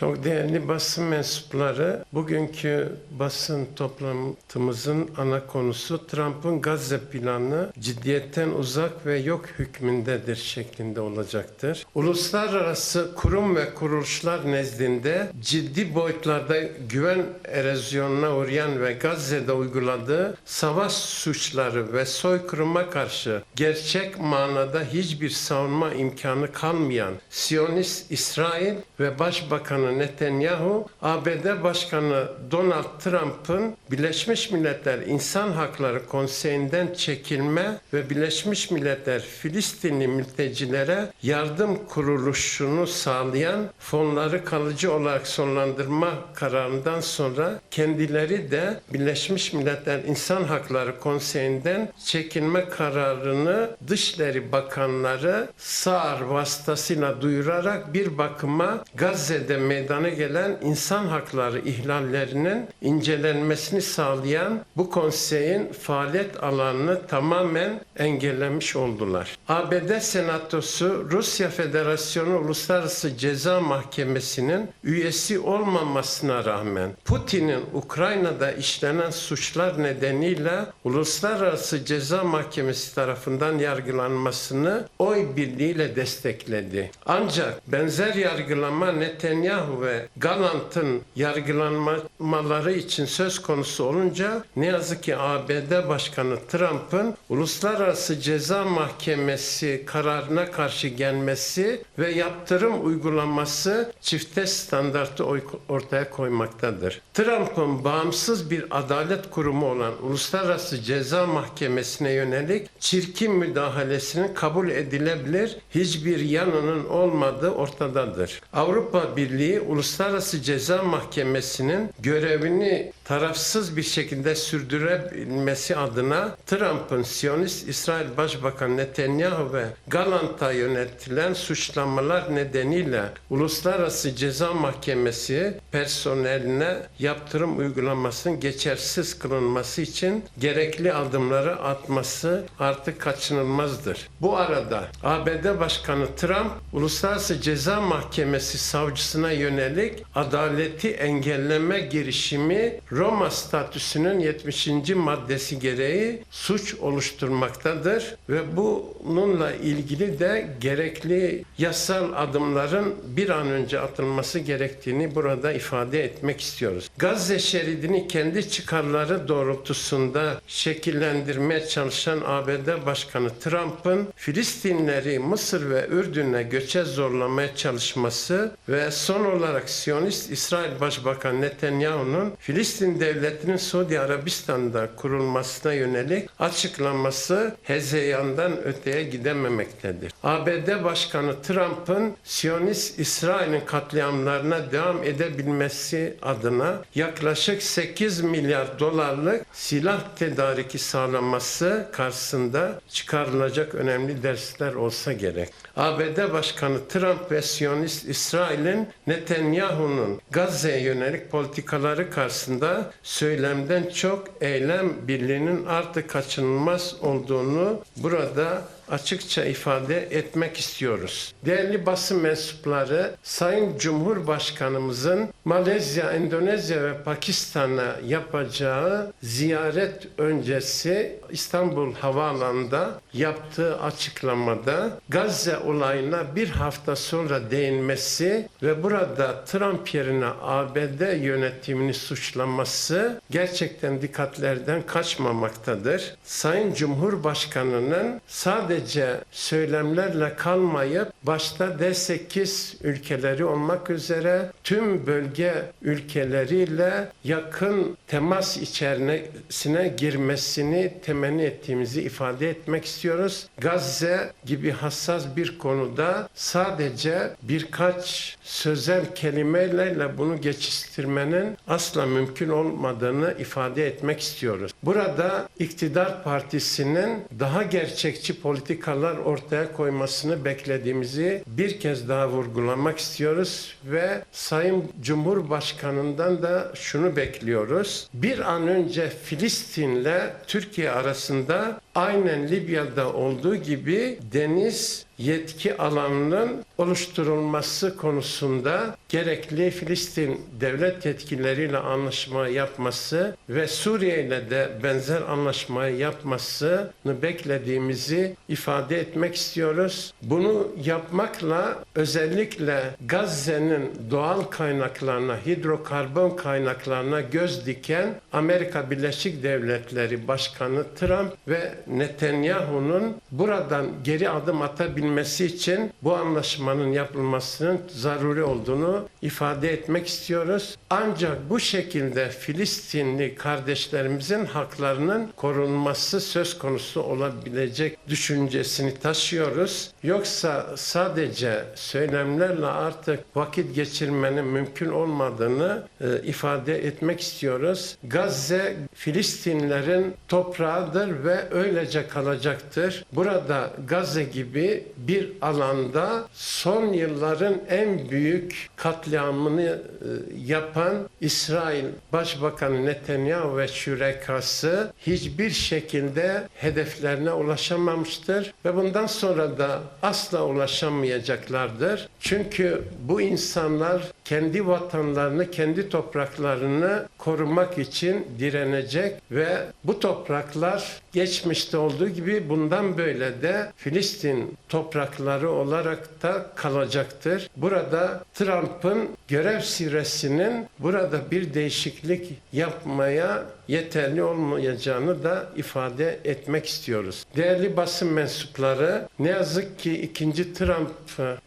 Çok değerli basın mensupları, bugünkü basın toplantımızın ana konusu Trump'ın Gazze planı ciddiyetten uzak ve yok hükmündedir şeklinde olacaktır. Uluslararası kurum ve kuruluşlar nezdinde ciddi boyutlarda güven erozyonuna uğrayan ve Gazze'de uyguladığı savaş suçları ve soykırıma karşı gerçek manada hiçbir savunma imkanı kalmayan Siyonist İsrail ve Başbakanı Netanyahu, ABD Başkanı Donald Trump'ın Birleşmiş Milletler İnsan Hakları Konseyi'nden çekilme ve Birleşmiş Milletler Filistinli mültecilere yardım kuruluşunu sağlayan fonları kalıcı olarak sonlandırma kararından sonra kendileri de Birleşmiş Milletler İnsan Hakları Konseyi'nden çekilme kararını Dışişleri Bakanları Saar vasıtasıyla duyurarak bir bakıma Gazze'de meydana gelen insan hakları ihlallerinin incelenmesini sağlayan bu konseyin faaliyet alanını tamamen engellemiş oldular. ABD Senatosu Rusya Federasyonu Uluslararası Ceza Mahkemesi'nin üyesi olmamasına rağmen Putin'in Ukrayna'da işlenen suçlar nedeniyle Uluslararası Ceza Mahkemesi tarafından yargılanmasını oy birliğiyle destekledi. Ancak benzer yargılama Netanyahu ve Galant'ın yargılanmaları için söz konusu olunca ne yazık ki ABD Başkanı Trump'ın Uluslararası Ceza Mahkemesi kararına karşı gelmesi ve yaptırım uygulaması çifte standartı ortaya koymaktadır. Trump'ın bağımsız bir adalet kurumu olan Uluslararası Ceza Mahkemesi'ne yönelik çirkin müdahalesinin kabul edilebilir hiçbir yanının olmadığı ortadadır. Avrupa Birliği Uluslararası Ceza Mahkemesi'nin görevini tarafsız bir şekilde sürdürebilmesi adına Trump'ın Siyonist İsrail Başbakanı Netanyahu ve Galant'a yönetilen suçlamalar nedeniyle Uluslararası Ceza Mahkemesi personeline yaptırım uygulamasının geçersiz kılınması için gerekli adımları atması artık kaçınılmazdır. Bu arada ABD Başkanı Trump Uluslararası Ceza Mahkemesi savcısına yönelik adaleti engelleme girişimi Roma statüsünün 70. maddesi gereği suç oluşturmaktadır ve bununla ilgili de gerekli yasal adımların bir an önce atılması gerektiğini burada ifade etmek istiyoruz. Gazze şeridini kendi çıkarları doğrultusunda şekillendirmeye çalışan ABD Başkanı Trump'ın Filistinleri Mısır ve Ürdün'e göçe zorlamaya çalışması ve son olarak Siyonist İsrail Başbakanı Netanyahu'nun Filistin devletinin Suudi Arabistan'da kurulmasına yönelik açıklaması hezeyandan öteye gidememektedir. ABD Başkanı Trump'ın Siyonist İsrail'in katliamlarına devam edebilmesi adına yaklaşık 8 milyar dolarlık silah tedariki sağlaması karşısında çıkarılacak önemli dersler olsa gerek. ABD Başkanı Trump ve Siyonist İsrail'in Netanyahu'nun Gazze'ye yönelik politikaları karşısında söylemden çok eylem birliğinin artık kaçınılmaz olduğunu burada açıkça ifade etmek istiyoruz. Değerli basın mensupları, Sayın Cumhurbaşkanımızın Malezya, Endonezya ve Pakistan'a yapacağı ziyaret öncesi İstanbul Havaalanı'nda yaptığı açıklamada Gazze olayına bir hafta sonra değinmesi ve burada Trump yerine ABD yönetimini suçlaması gerçekten dikkatlerden kaçmamaktadır. Sayın Cumhurbaşkanı'nın sadece söylemlerle kalmayıp başta D8 ülkeleri olmak üzere tüm bölge ülkeleriyle yakın temas içerisine girmesini temenni ettiğimizi ifade etmek istiyoruz. Gazze gibi hassas bir konuda sadece birkaç sözel kelimelerle bunu geçiştirmenin asla mümkün olmadığını ifade etmek istiyoruz. Burada iktidar partisinin daha gerçekçi politikalar ortaya koymasını beklediğimizi bir kez daha vurgulamak istiyoruz ve Sayın Cumhurbaşkanı'ndan da şunu bekliyoruz. Bir an önce Filistin'le Türkiye arasında aynen Libya'da olduğu gibi deniz yetki alanının oluşturulması konusunda gerekli Filistin devlet yetkilileriyle anlaşma yapması ve Suriye ile de benzer anlaşmayı yapmasını beklediğimizi ifade etmek istiyoruz. Bunu yapmakla özellikle Gazze'nin doğal kaynaklarına, hidrokarbon kaynaklarına göz diken Amerika Birleşik Devletleri Başkanı Trump ve Netanyahu'nun buradan geri adım atabilmesi için bu anlaşmanın yapılmasının zaruri olduğunu ifade etmek istiyoruz. Ancak bu şekilde Filistinli kardeşlerimizin haklarının korunması söz konusu olabilecek düşüncesini taşıyoruz. Yoksa sadece söylemlerle artık vakit geçirmenin mümkün olmadığını e, ifade etmek istiyoruz. Gazze Filistinlerin toprağıdır ve öylece kalacaktır. Burada Gazze gibi bir alanda son yılların en büyük katliamını e, yapan İsrail Başbakanı Netanyahu ve şürekası hiçbir şekilde hedeflerine ulaşamamıştır ve bundan sonra da asla ulaşamayacaklardır. Çünkü bu insanlar kendi vatanlarını, kendi topraklarını korumak için direnecek ve bu topraklar geçmişte olduğu gibi bundan böyle de Filistin toprakları olarak da kalacaktır. Burada Trump'ın görev süresinin burada bir değişiklik yapmaya yeterli olmayacağını da ifade etmek istiyoruz. Değerli basın mensupları ne yazık ki ikinci Trump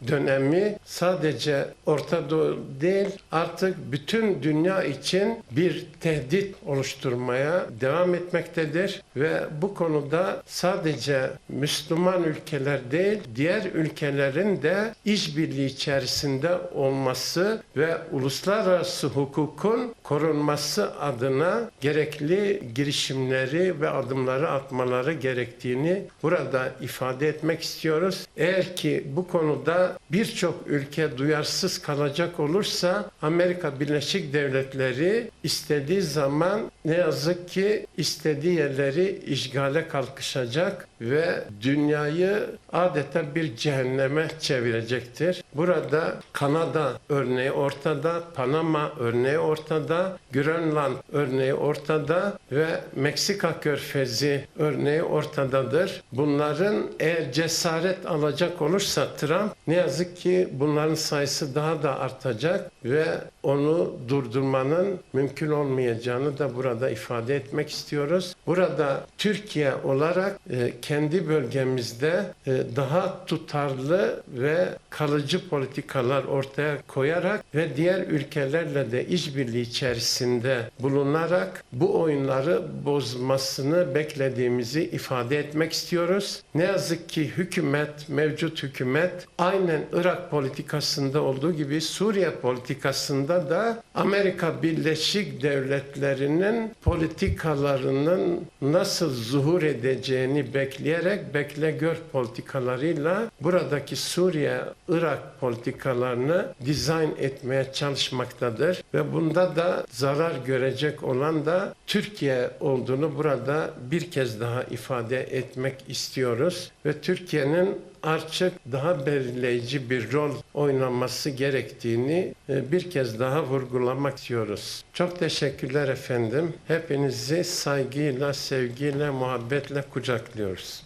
dönemi sadece Orta Doğu değil artık bütün dünya için bir tehdit oluşturmaya devam etmektedir ve bu konuda sadece Müslüman ülkeler değil diğer ülkelerin de işbirliği içerisinde olması ve uluslararası hukukun korunması adına gerekli girişimleri ve adımları atmaları gerektiğini burada ifade etmek istiyoruz. Eğer ki bu konuda birçok ülke duyarsız kalacak olursa Amerika Birleşik Devletleri istediği zaman ne yazık ki istediği yerleri işgale kalkışacak ve dünyayı adeta bir cehenneme çevirecektir. Burada Kanada örneği ortada, Panama örneği ortada, Grönland örneği ortada ve Meksika körfezi örneği ortadadır. Bunların eğer cesaret alacak olursa Trump ne yazık ki bunların sayısı daha da artacak ve onu durdurmanın mümkün olmayacağını da burada ifade etmek istiyoruz. Burada Türkiye olarak e, kendi bölgemizde e, daha tutarlı ve kalıcı politikalar ortaya koyarak ve diğer ülkelerle de işbirliği içerisinde bulunarak bu oyunları bozmasını beklediğimizi ifade etmek istiyoruz. Ne yazık ki hükümet, mevcut hükümet aynen Irak politikasında olduğu gibi Suriye politikasında da Amerika Birleşik Devletleri'nin politikalarının nasıl zuhur edeceğini bekleyerek bekle gör politikalarıyla buradaki Suriye, Irak politikalarını dizayn etmeye çalışmaktadır ve bunda da zarar görecek olan da Türkiye olduğunu burada bir kez daha ifade etmek istiyoruz ve Türkiye'nin artık daha belirleyici bir rol oynaması gerektiğini e, bir kez daha vurgulamak istiyoruz. Çok teşekkürler efendim. Hepinizi saygıyla, sevgiyle, muhabbetle kucaklıyoruz.